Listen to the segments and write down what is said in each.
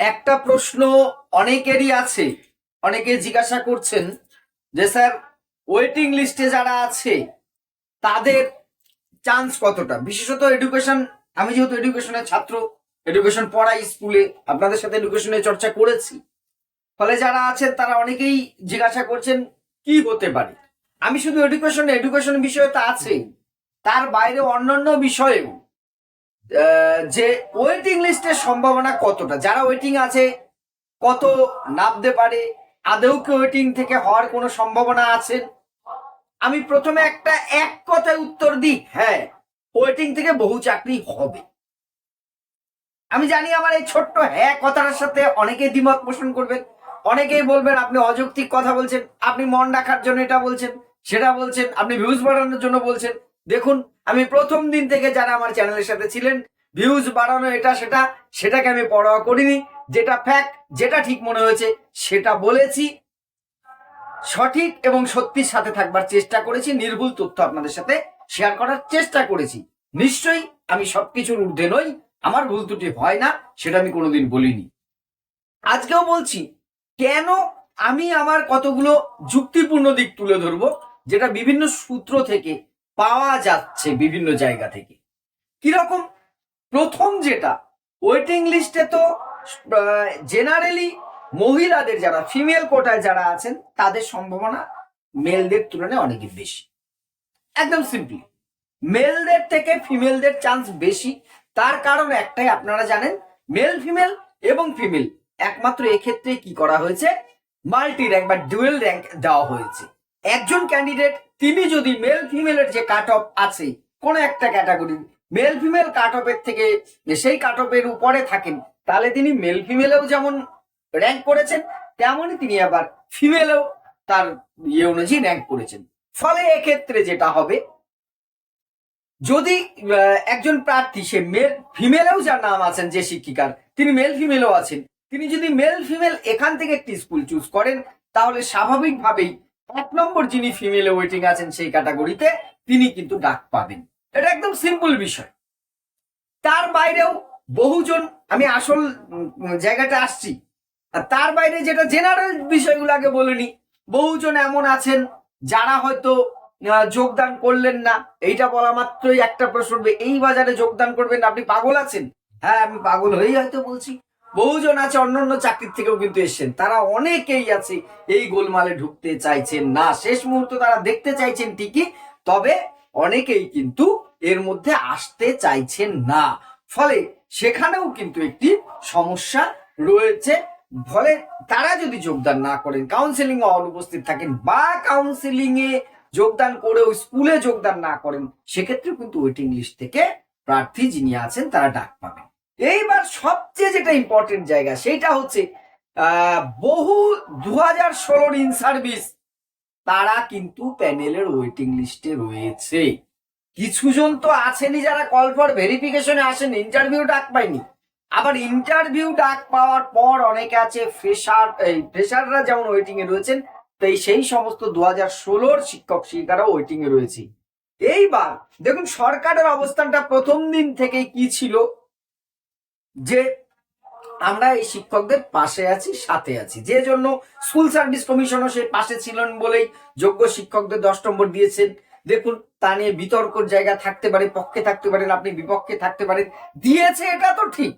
একটা প্রশ্ন অনেকেরই আছে, অনেকে জিজ্ঞাসা করছেন যে, স্যার ওয়েটিং লিস্টে যারা আছে, তাদের চান্স কতটা? বিশেষত এডুকেশন আমি যেহেতু এডুকেশনের ছাত্র এডুকেশন পড়াই স্কুলে আপনাদের সাথে এডুকেশনের চর্চা করেছি। ফলে যারা আছেন, তারা অনেকেই জিজ্ঞাসা করছেন, কি হতে পারে? আমি শুধু এডুকেশন এডুকেশন বিষয়ে তো আছেই। তার বাইরে অন্যান্য বিষয়েও যে ওয়েটিং লিস্টের সম্ভাবনা কতটা? যারা ওয়েটিং আছে, কত নামতে পারে? আদৌ কি ওয়েটিং থেকে হওয়ার কোনো সম্ভাবনা আছে? আমি প্রথমে একটা এক কথায় উত্তর দিই হ্যাঁ ওয়েটিং থেকে বহু চাকরি হবে। আমি জানি আমার এই ছোট্ট হ্যাঁ কথাটার সাথে অনেকেই দ্বিমত পোষণ করবেন, অনেকেই বলবেন, আপনি অযৌক্তিক কথা বলছেন, আপনি মন রাখার জন্য এটা বলছেন, সেটা বলছেন, আপনি ভিউজ বাড়ানোর জন্য বলছেন। দেখুন আমি প্রথম দিন থেকে যারা আমার চ্যানেলের সাথে ছিলেন ভিউজ বাড়ানো এটা, সেটা, সেটাকে আমি পরোয়া করিনি। যেটা ফ্যাক্ট যেটা ঠিক মনে হয়েছে, সেটা বলেছি। সঠিক এবং সত্যির সাথে থাকবার চেষ্টা করেছি, নির্ভুল তথ্য আপনাদের সাথে শেয়ার করার চেষ্টা করেছি। নিশ্চয়ই আমি সবকিছুর ঊর্ধ্বে নই, আমার ভুল ত্রুটি হয় না, সেটা আমি কোনোদিন বলিনি। আজকেও বলছি, কেন আমি আমার কতগুলো যুক্তিপূর্ণ দিক তুলে ধরবো, যেটা বিভিন্ন সূত্র থেকে পাওয়া যাচ্ছে বিভিন্ন জায়গা থেকে। কীরকম? প্রথম যেটা ওয়েটিং লিস্টে তো জেনারেলি মহিলাদের যারা ফিমেল কোটায় যারা আছেন, তাদের সম্ভাবনা মেলদের তুলনায় অনেক বেশি। একদম সিম্পলি মেলদের থেকে ফিমেলদের চান্স বেশি। তার কারণ একটাই, আপনারা জানেন মেল ফিমেল এবং ফিমেল একমাত্র এক্ষেত্রে কি করা হয়েছে? মাল্টি র্যাঙ্ক বা ডুয়েল র্যাঙ্ক দেওয়া হয়েছে। একজন ক্যান্ডিডেট তিনি যদি মেল ফিমেলের যে কাট অফ আছে, কোন একটা ক্যাটাগরি মেল ফিমেল কাট অফের থেকে সেই কাট অফের উপরে থাকেন, তাহলে তিনি মেল ফিমেলেও যেমন র্যাঙ্ক করেছেন, তেমনই তিনি আবার ফিমেলেও তার ইয়ে অনুযায়ী র্যাঙ্ক করেছেন। ফলে এক্ষেত্রে যেটা হবে, যদি একজন প্রার্থী, সে মেল ফিমেলেও যার নাম আছেন, যে শিক্ষিকার, তিনি মেল ফিমেলও আছেন, তিনি যদি মেল ফিমেল এখান থেকে একটি স্কুল চুজ করেন, তাহলে স্বাভাবিকভাবেই এক নম্বর যিনি ফিমেলে ওয়েটিং আছেন সেই ক্যাটাগরিতে তিনি কিন্তু ডাক পাবেন। এটা একদম সিম্পল বিষয়। তার বাইরেও বহুজন, আমি আসল জায়গাটা আসছি, আর তার বাইরে যেটা জেনারেল বিষয়গুলো আগে বলিনি বহুজন এমন আছেন যারা হয়তো যোগদান করলেন না। এইটা বলা মাত্রই একটা প্রশ্ন এই বাজারে যোগদান করবেন আপনি পাগল আছেন? হ্যাঁ আমি পাগল হয়েই হয়তো বলছি। বহুজন আছে, অন্যান্য চাকরির থেকেও কিন্তু এসছেন। তারা অনেকেই আছে, এই গোলমালে ঢুকতে চাইছেন না। শেষ মুহূর্ত তারা দেখতে চাইছেন ঠিকই, তবে অনেকেই কিন্তু এর মধ্যে আসতে চাইছেন না। ফলে সেখানেও কিন্তু একটি সমস্যা রয়েছে। ফলে তারা যদি যোগদান না করেন কাউন্সিলিং এ অনুপস্থিত থাকেন বা কাউন্সিলিং এ যোগদান করেও স্কুলে যোগদান না করেন, সেক্ষেত্রেও কিন্তু ওয়েটিং লিস্ট থেকে প্রার্থী যিনি আছেন, তারা ডাক পাবেন। এইবার সবচেয়ে যেটা ইম্পর্টেন্ট জায়গা, সেটা হচ্ছে বহু দু হাজার ষোলোর ইন সার্ভিস তারা কিন্তু প্যানেলের ওয়েটিং লিস্টে রয়েছে। কিছুজন তো আছেনই যারা কল ফর ভেরিফিকেশনে আসেন ইন্টারভিউ ডাক পায়নি। আবার ইন্টারভিউ ডাক পাওয়ার পর অনেকে আছে ফ্রেশার এই ফ্রেশাররা যেমন ওয়েটিং এ রয়েছেন, তাই সেই সমস্ত দু হাজার ষোলোর শিক্ষক শিক্ষিকারাও ওয়েটিং এ রয়েছে। এইবার দেখুন সরকারের অবস্থানটা প্রথম দিন থেকেই কি ছিল? যে আমরা এই শিক্ষকদের পাশে আছি, সাথে আছি। যে জন্য স্কুল সার্ভিস কমিশনও সে পাশে ছিলেন বলেই যোগ্য শিক্ষকদের দশ নম্বর দিয়েছেন। দেখুন, তা নিয়ে বিতর্কর জায়গা থাকতে পারে, পক্ষে থাকতে পারেন, আপনি বিপক্ষে থাকতে পারেন। দিয়েছে, এটা তো ঠিক।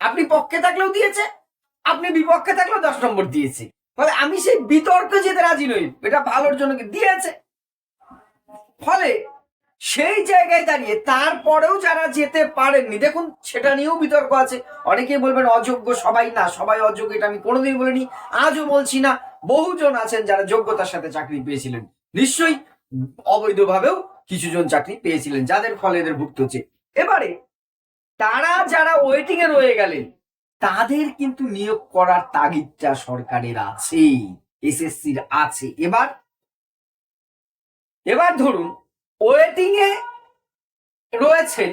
আপনি পক্ষে থাকলেও দিয়েছে, আপনি বিপক্ষে থাকলেও দশ নম্বর দিয়েছে। ফলে আমি সেই বিতর্কে যেতে রাজি নই, এটা ভালোর জন্য দিয়েছে? ফলে সেই জায়গায় দাঁড়িয়ে তারপরেও যারা যেতে পারেননি, দেখুন সেটা নিয়েও বিতর্ক আছে। অনেকেই বলবেন অযোগ্য সবাই না, সবাই অযোগ্য, এটা আমি কোনোদিন বলিনি, আজও বলছি না, বহুজন আছেন যারা যোগ্যতার সাথে চাকরি পেয়েছিলেন। নিশ্চয়ই অবৈধভাবেও কিছুজন চাকরি পেয়েছিলেন, যাদের ফলে এদের ভুক্ত হচ্ছে। এবারে তারা যারা ওয়েটিং এ রয়ে গেলেন, তাদের কিন্তু নিয়োগ করার তাগিদটা সরকারের আছে এসএসসির আছে। এবার এবার ধরুন ওয়েটিং এ রয়েছেন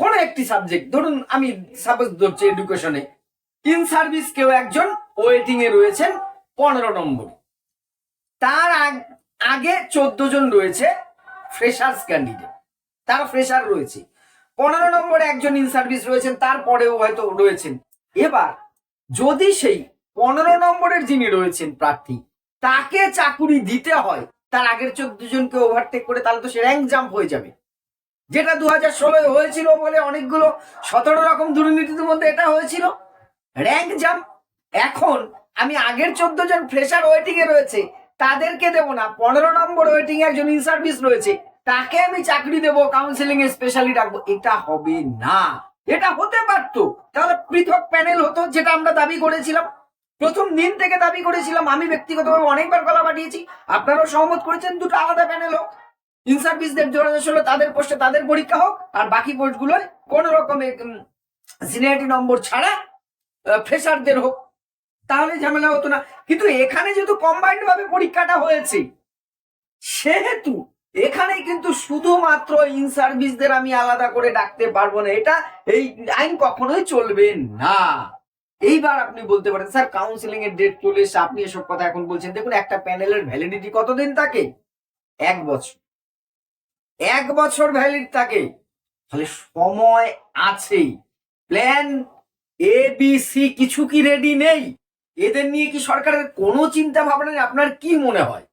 কোন একটি সাবজেক্ট ধরুন, আমি সাপোজ ধরছি এডুকেশনে ইন সার্ভিস কেউ একজন ওয়েটিং এ রয়েছেন পনেরো নম্বর। তার আগে চোদ্দ জন রয়েছে ফ্রেশার্স ক্যান্ডিডেট তারা ফ্রেশার রয়েছে। পনেরো নম্বরে একজন ইন সার্ভিস রয়েছেন, তারপরেও হয়তো রয়েছেন। এবার, যদি সেই পনেরো নম্বরের যিনি রয়েছেন প্রার্থী, তাকে চাকুরি দিতে হয় তার আগের চোদ্দ জনকে ওভারটেক করে তাহলে তো সে র্যাঙ্ক জাম্প হয়ে যাবে। যেটা দু হাজার ষোলোয় হয়েছিল বলে অনেকগুলো সতেরো রকম দুর্নীতির মধ্যে এটা হয়েছিল। র্যাঙ্ক জাম্প এখন আমি আগের চোদ্দ জন ফ্রেশার ওয়েটিং এ রয়েছে, তাদেরকে দেবো না। পনেরো নম্বর ওয়েটিং একজন ইন সার্ভিস রয়েছে, তাকে আমি চাকরি দেবো কাউন্সিলিং এ স্পেশালি রাখব এটা হবে না। এটা হতে পারতো। তাহলে পৃথক প্যানেল হতো, যেটা আমরা দাবি করেছিলাম। প্রথম দিন থেকে দাবি করেছিলাম, আমি ব্যক্তিগতভাবে অনেকবার গলা পাঠিয়েছি। আপনারাও সহমত করেছেন, দুটো আলাদা প্যানেল হোক। ইন সার্ভিসদের জোড়া হলো, তাদের পোস্টে তাদের পরীক্ষা হোক, আর বাকি পোস্টগুলোয় কোন রকমের সিনিয়রিটি নম্বর ছাড়া ফ্রেশারদের হোক। তাহলে ঝামেলা হতো না। কিন্তু এখানে যেহেতু কম্বাইন্ড ভাবে পরীক্ষাটা হয়েছে, সেহেতু এখানে কিন্তু শুধুমাত্র ইন সার্ভিসদের আমি আলাদা করে ডাকতে পারব না। এটা এই আইন কখনোই চলবে না। এইবার আপনি বলতে পারেন, স্যার কাউন্সিলিং এর ডেট চলে এসে আপনি এসব কথা এখন বলছেন। দেখুন, একটা প্যানেলের ভ্যালিডিটি কতদিন থাকে? এক বছর। এক বছর ভ্যালিড থাকে। তাহলে সময় আছেই। প্ল্যান এ বি সি কিছু কি রেডি নেই? এদের নিয়ে কি সরকারের কোনো চিন্তা ভাবনা নেই? আপনার কি মনে হয়?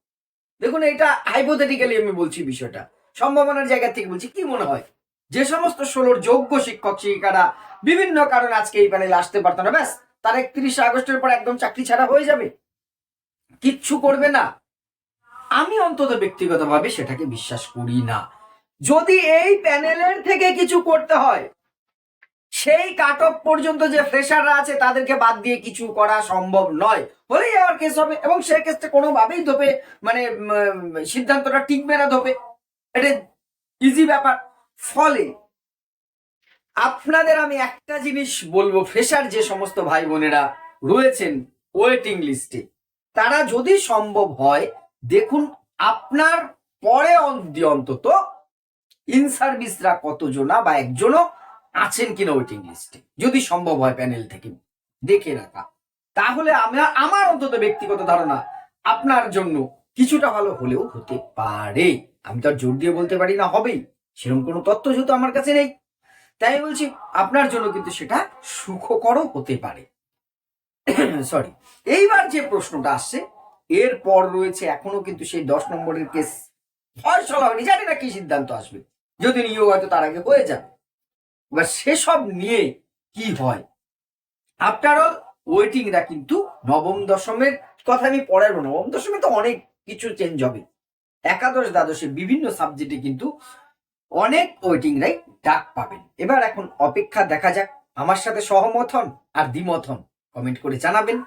দেখুন, এটা হাইপোথেটিক্যালি আমি বলছি বিষয়টা। সম্ভাবনার জায়গা থেকে বলছি, কি মনে হয়? যে সমস্ত ষোলোর যোগ্য শিক্ষক, শিক্ষিকারা বিভিন্ন কারণে আজকে এই প্যানেলে আসতে পারতো না। ব্যাস, তার একত্রিশে আগস্টের পর একদম চাকরি ছাড়া হয়ে যাবে। কিচ্ছু করবে না। আমি অন্তত ব্যক্তিগতভাবে সেটাকে বিশ্বাস করি না। যদি এই প্যানেলের থেকে কিছু করতে হয়, সেই কাট অফ পর্যন্ত যে ফ্রেশাররা আছে, তাদেরকে বাদ দিয়ে কিছু করা সম্ভব নয়। হলেই আবার কেস হবে, এবং সে কেসটা কোনোভাবেই ধোপে মানে সিদ্ধান্তটা টিকবে না ধোপে। এটা ইজি ব্যাপার। ফলে আপনাদের আমি একটা জিনিস বলব ফ্রেশার যে সমস্ত ভাই বোনেরা রয়েছেন ওয়েটিং লিস্টে তারা যদি সম্ভব হয়, দেখুন আপনার পরে অন্তি অন্তত ইন সার্ভিসরা কতজনা বা একজনও আছেন কিনা ওয়েটিং লিস্টে যদি সম্ভব হয় প্যানেল থেকে। দেখে রাখা। তাহলে আমার আমার অন্তত ব্যক্তিগত ধারণা আপনার জন্য কিছুটা ভালো হলেও হতে পারে। আমি তো আর জোর দিয়ে বলতে পারি না, হবেই। সেরকম কোনো তথ্য যেহেতু আমার কাছে নেই। তাই বলছি, আপনার জন্য কিন্তু সেটা সুখকরও হতে পারে। সরি এইবার যে প্রশ্নটা আসছে, এরপর রয়েছে এখনও কিন্তু সেই দশ নম্বরের কেস ফয়সলা হয়নি জানি না কি সিদ্ধান্ত আসবে। যদি নিয়োগ হয়তো তার আগে হয়ে যাবে। এবার সেসব নিয়ে কি হয়? অল ওয়েটিংরা কিন্তু নবম দশমের কথা আমি পড়ার নবম দশমে তো অনেক কিছু চেঞ্জ হবে। একাদশ দ্বাদশে বিভিন্ন সাবজেক্টে কিন্তু অনেক ওয়েটিং ওয়েটিংরাই ডাক পাবেন। এবার এখন অপেক্ষা দেখা যাক। আমার সাথে সহমত হন আর দ্বিমত হন। কমেন্ট করে জানাবেন।